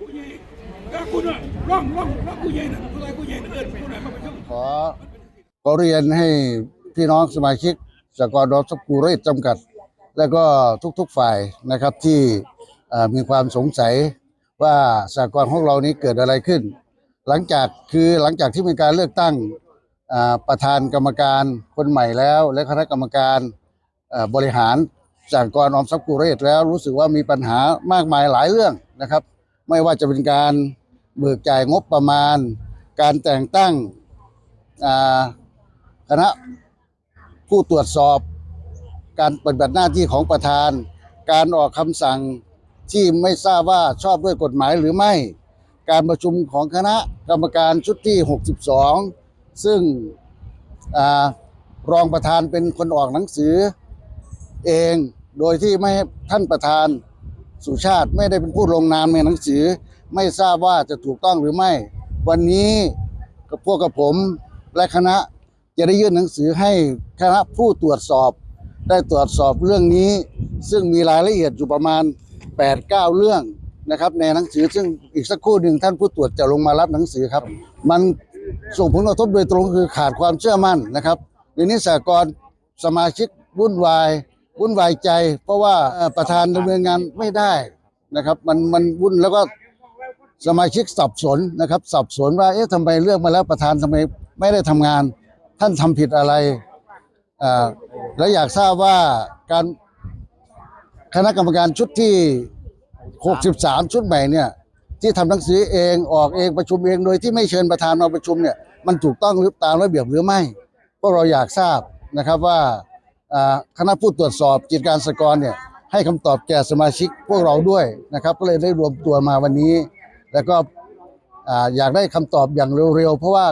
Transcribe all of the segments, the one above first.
ผู้ใหก็คุณน่ะร่องร่องร่องผู้ใหนะผู้ใหญ่ผู้ใหญ่น่ะเอิ้นไปขอขอเรียนให้พี่น้องสมาชิกสกอร์ดอสกูเรตจำกัด และก็ทุกๆฝ่ายนะครับที่มีความสงสัยว่าสากลของเรานี้เกิดอะไรขึ้น หลังจากคือหลังจากที่มีการเลือกตั้งประธานกรรมการคนใหม่แล้ว และคณะกรรมการบริหารสากลออมทรัพย์กูเรตแล้วรู้สึกว่ามีปัญหามากมายหลายเรื่องนะครับ ไม่ว่าจะเป็นการเบิกจ่ายงบประมาณ การแต่งตั้งคณะผู้ตรวจสอบ การปฏิบัติหน้าที่ของประธาน การออกคำสั่งที่ไม่ทราบว่าชอบด้วยกฎหมายหรือไม่ การประชุมของคณะกรรมการชุดที่ 62 ซึ่งอรองประธานเป็นคนออกหนังสือเองโดยที่ไม่ให้ท่านประธาน สุชาติไม่ได้เป็นผู้ลงนามในหนังสือ ไม่ทราบว่าจะถูกต้องหรือไม่ วันนี้กับพวกกับผมและคณะจะได้ยื่นหนังสือให้คณะผู้ตรวจสอบ ได้ตรวจสอบเรื่องนี้ ซึ่งมีรายละเอียดอยู่ประมาณ 8-9 เรื่องนะครับในหนังสือซึ่งอีกสักครู่หนึ่งท่านผู้ตรวจจะลงมารับหนังสือครับ มันส่งผลกระทบโดยตรงคือขาดความเชื่อมั่นนะครับในนี้สากลสมาชิกวุ่นวาย วุ่นวายใจ เพราะว่าประธานดำเนินงานไม่ได้นะครับ มันมันวุ่นแล้วก็สมาชิกสับสนนะครับสับสนว่าเอ๊ะทำไมเลือกมาแล้วประธานทำไมไม่ได้ทำงาน ท่านทำผิดอะไรอ่าและอยากทราบว่าการคณะกรรมการชุดที่ 63 ชุดใหม่เนี่ยที่ทำหนังสือเองออกเองประชุมเองโดยที่ไม่เชิญประธานมาประชุมเนี่ยมันถูกต้องหรือตามระเบียบหรือไม่พวกเราอยากทราบนะครับว่า คณะผู้ตรวจสอบกิจการสกรเนี่ยให้คำตอบแก่สมาชิกพวกเราด้วยนะครับ ก็เลยได้รวมตัวมาวันนี้ แล้วก็อ่าอยากได้คำตอบอย่างเร็วๆ เพราะว่า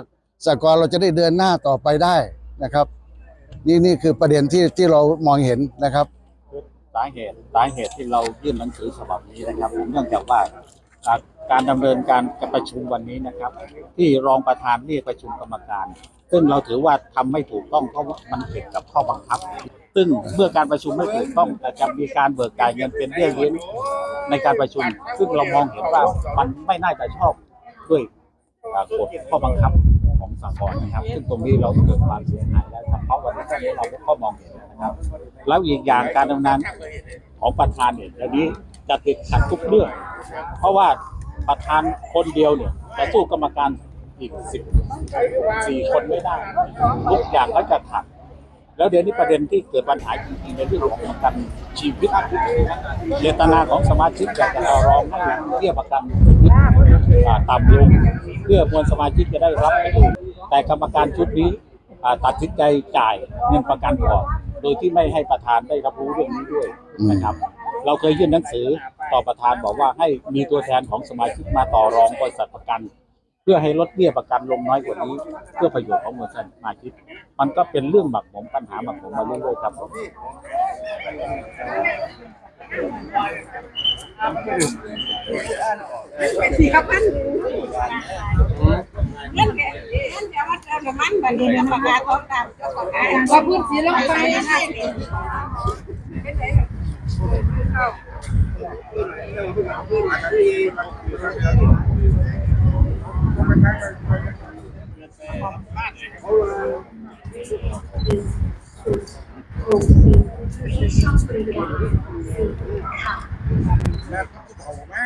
สกรเราจะได้เดินหน้าต่อไปได้นะครับ นี่นี่คือประเด็นที่ที่เรามองเห็นนะครับสาเหตุสาเหตุที่เรายื่นหนังสือฉบับนี้นะครับเนื่องจากว่าการดำเนินการการประชุมวันนี้นะครับ ที่รองประธานเรียกประชุมกรรมการ ซึ่งเราถือว่าทำไม่ถูกต้องเพราะว่ามันผิดกับข้อบังคับ ซึ่งเมื่อการประชุมไม่ถูกต้องแต่จะมีการเบิกจ่ายเงินเป็นเรื่องเลี้ยงในการประชุม ซึ่งเรามองเห็นว่ามันไม่น่าจะชอบด้วยกฎข้อบังคับของสากลนะครับ ซึ่งตรงนี้เราเกิดความเสียหายแล้วเฉพาะวันนี้เราก็มองเห็นนะครับ แล้วอีกอย่างการดำเนินของประธานเนี่ยเดี๋ยวนี้จะติดขัดทุกเรื่อง เพราะว่าประธานคนเดียวเนี่ยจะสู้กรรมการ อีกสิบสี่คนไม่ได้ ทุกอย่างก็จะขัด แล้วเดี๋ยวนี้ประเด็นที่เกิดปัญหาจริงๆในเรื่องของประกันชีวิตเจตนาของสมาชิกอยากจะต่อรองให้เบี้ยประกันชีวิตอ่าต่ำลงเพื่อมวลสมาชิกจะได้รับ แต่กรรมการชุดนี้ตัดสินใจจ่ายเงินประกันก่อนโดยที่ไม่ให้ประธานได้รับรู้เรื่องนี้ด้วยนะครับ เราเคยยื่นหนังสือต่อประธานบอกว่าให้มีตัวแทนของสมาชิกมาต่อรองบริษัทประกัน พื่อให้ลดเบี้ยประกันลงน้อยกว่านี้ เพื่อประโยชน์ของมวลสมาชิกมันก็เป็นเรื่องหมักหมปัญหาหมักหมมาเรื่อยๆครับสี่กับพันเงินแกเงินแกว่าจะประมาณบัดนี้ประกาศของตามว่าพื้นที่ลงไปให้แล้วเขาก็บอกว่า